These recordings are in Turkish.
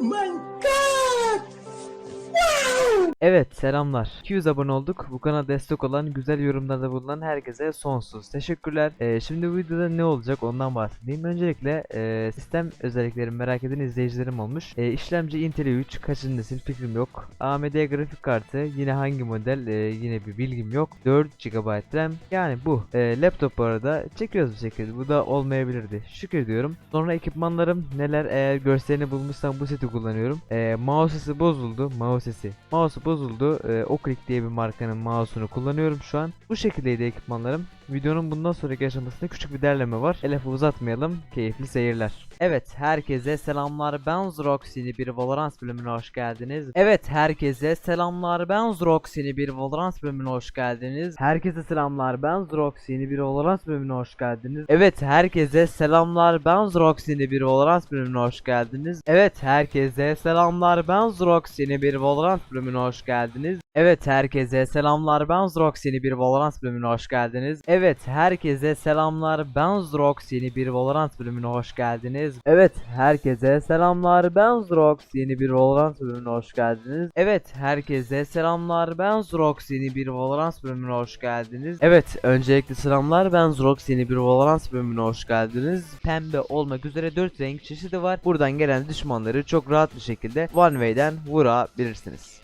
my God! Evet selamlar. 200 abone olduk. Bu kanala destek olan güzel yorumlarda bulunan herkese sonsuz teşekkürler. Ee, şimdi bu videoda ne olacak ondan bahsedeyim. Öncelikle e, sistem özelliklerini merak eden izleyicilerim olmuş. E, işlemci Intel 3 kaçıncı nesil fikrim yok. AMD grafik kartı yine hangi model e, yine bir bilgim yok. 4 GB RAM yani bu. E, laptop bu arada çekiyoruz bir şekilde. Bu da olmayabilirdi. Şükür diyorum. Sonra ekipmanlarım neler eğer görselini bulmuşsam bu seti kullanıyorum. E, mouse sesi bozuldu. Mouse sesi. Mouse. E, Oclick diye bir markanın mouse'unu kullanıyorum şu an. Bu şekildeydi ekipmanlarım. Videonun bundan sonraki aşamasında küçük bir derleme var. Lafı uzatmayalım. Keyifli seyirler. Evet herkese selamlar. Ben Zrox yeni bir Valorant bölümüne hoş geldiniz. Evet herkese selamlar. Ben Zrox yeni bir Valorant bölümüne hoş geldiniz. Herkese selamlar. Ben Zrox yeni bir Valorant bölümüne hoş geldiniz. Evet herkese selamlar. Ben Zrox yeni bir Valorant bölümüne hoş geldiniz. Evet herkese selamlar. Ben Zrox yeni bir Valorant bölümüne hoş geldiniz. Evet herkese selamlar. Ben Zrox yeni bir Valorant bölümüne hoş geldiniz. Evet herkese selamlar. Ben Zrox yeni bir Valorant bölümüne hoş geldiniz. Evet herkese selamlar. Ben Zrox yeni bir Valorant bölümüne hoş geldiniz. Evet herkese selamlar. Ben Zrox yeni bir Valorant bölümüne hoş geldiniz. Evet öncelikle selamlar. Ben Zrox yeni bir Valorant bölümüne hoş geldiniz. Pembe olmak üzere 4 renk çeşidi var. Buradan gelen düşmanları çok rahat bir şekilde One Way'den vurabilirsiniz.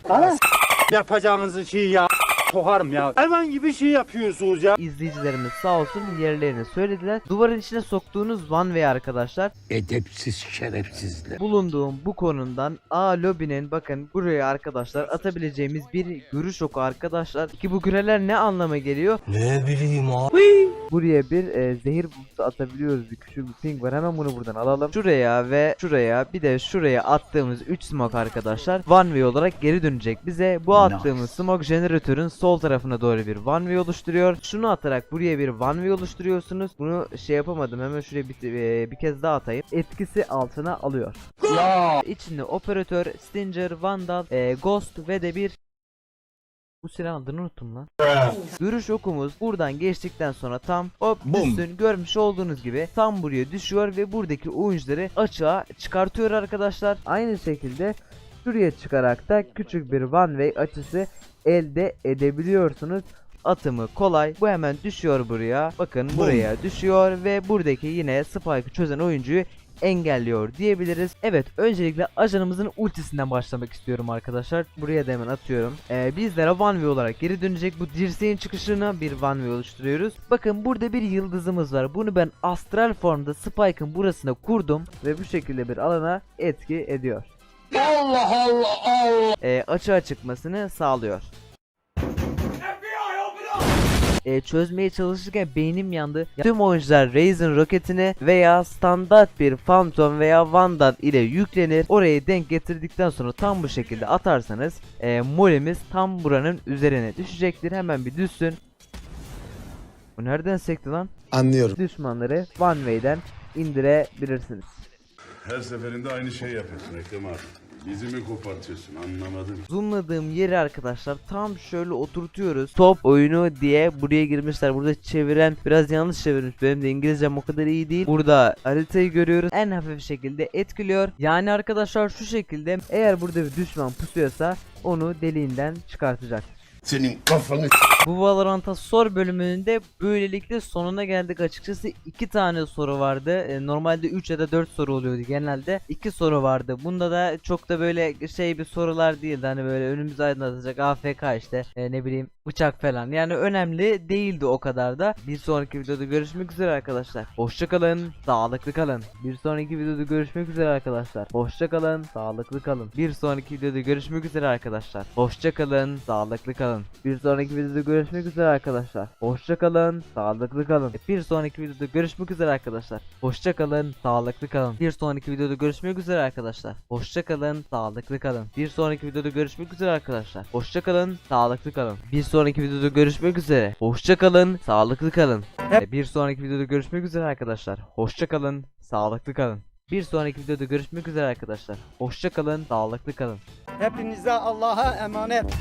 Yapacağınızı şey ya sokarım ya. Hayvan gibi şey yapıyorsunuz ya. İzleyicilerimiz sağ olsun yerlerini söylediler. Duvarın içine soktuğunuz One Way arkadaşlar Edepsiz şerefsizler. bulunduğum bu konumdan A lobinin bakın buraya arkadaşlar atabileceğimiz bir görüş oku arkadaşlar. Ki bu küreler ne anlama geliyor? Ne bileyim abi. Buraya bir e, zehir bulutu atabiliyoruz. Bir küçük bir ping var. Hemen bunu buradan alalım. Şuraya ve şuraya bir de şuraya attığımız 3 smoke arkadaşlar one way olarak geri dönecek bize. Bu attığımız smoke jeneratörün sol tarafına doğru bir one way oluşturuyor. Şunu atarak buraya bir one way oluşturuyorsunuz. Bunu şey yapamadım. Hemen şuraya bir, e, bir kez daha atayım. Etkisi altına alıyor. İçinde operatör, stinger, vandal, e, ghost ve de bir bu silahın adını unuttum lan. Görüş okumuz buradan geçtikten sonra tam hop düşsün görmüş olduğunuz gibi tam buraya düşüyor ve buradaki oyuncuları açığa çıkartıyor arkadaşlar. Aynı şekilde şuraya çıkarak da küçük bir one way açısı elde edebiliyorsunuz. Atımı kolay. Bu hemen düşüyor buraya. Bakın buraya düşüyor ve buradaki yine spike'ı çözen oyuncuyu engelliyor diyebiliriz. Evet öncelikle ajanımızın ultisinden başlamak istiyorum arkadaşlar. Buraya da hemen atıyorum. Ee, bizlere one way olarak geri dönecek bu dirseğin çıkışına bir one way oluşturuyoruz. Bakın burada bir yıldızımız var. Bunu ben astral formda Spike'ın burasına kurdum ve bu şekilde bir alana etki ediyor. Allah Allah Allah. Ee, açığa çıkmasını sağlıyor. E, çözmeye çalışırken beynim yandı. Tüm oyuncular Raze'in roketini veya standart bir Phantom veya Vandal ile yüklenir. Orayı denk getirdikten sonra tam bu şekilde atarsanız e, molemiz tam buranın üzerine düşecektir. Hemen bir düşsün. Bu nereden sekti lan? Anlıyorum. Düşmanları One Way'den indirebilirsiniz. Her seferinde aynı şey yapıyorsun Ekrem abi. Bizi mi kopartıyorsun anlamadım. Zoomladığım yeri arkadaşlar tam şöyle oturtuyoruz. Top oyunu diye buraya girmişler. Burada çeviren biraz yanlış çevirmiş. Benim de İngilizcem o kadar iyi değil. Burada haritayı görüyoruz. En hafif şekilde etkiliyor. Yani arkadaşlar şu şekilde eğer burada bir düşman pusuyorsa onu deliğinden çıkartacak. Senin kafanı Bu Valorant'a sor bölümünde böylelikle sonuna geldik açıkçası. iki tane soru vardı. E, Normalde 3 ya da 4 soru oluyordu genelde. 2 soru vardı. Bunda da çok da böyle şey bir sorular değildi. Hani böyle önümüzü aydınlatacak AFK işte e, ne bileyim bıçak falan. Yani önemli değildi o kadar da. Bir sonraki videoda görüşmek üzere arkadaşlar. Hoşçakalın, sağlıklı kalın. Bir sonraki videoda görüşmek üzere arkadaşlar. Hoşçakalın, sağlıklı kalın. Bir sonraki videoda görüşmek üzere arkadaşlar. Hoşçakalın, sağlıklı kalın. Bir sonraki videoda görüşmek üzere arkadaşlar. Hoşçakalın, sağlıklı kalın. Bir sonraki videoda görüşmek üzere arkadaşlar. Hoşçakalın, sağlıklı kalın. Bir sonraki videoda görüşmek üzere arkadaşlar. Hoşçakalın, sağlıklı kalın. Bir sonraki videoda görüşmek üzere arkadaşlar. Hoşçakalın, sağlıklı kalın. Bir sonraki videoda görüşmek üzere. Hoşçakalın, sağlıklı kalın. Bir sonraki videoda görüşmek üzere arkadaşlar. Hoşçakalın, sağlıklı kalın. Bir sonraki videoda görüşmek üzere arkadaşlar. Hoşçakalın, sağlıklı kalın. Hepinize Allah'a emanet.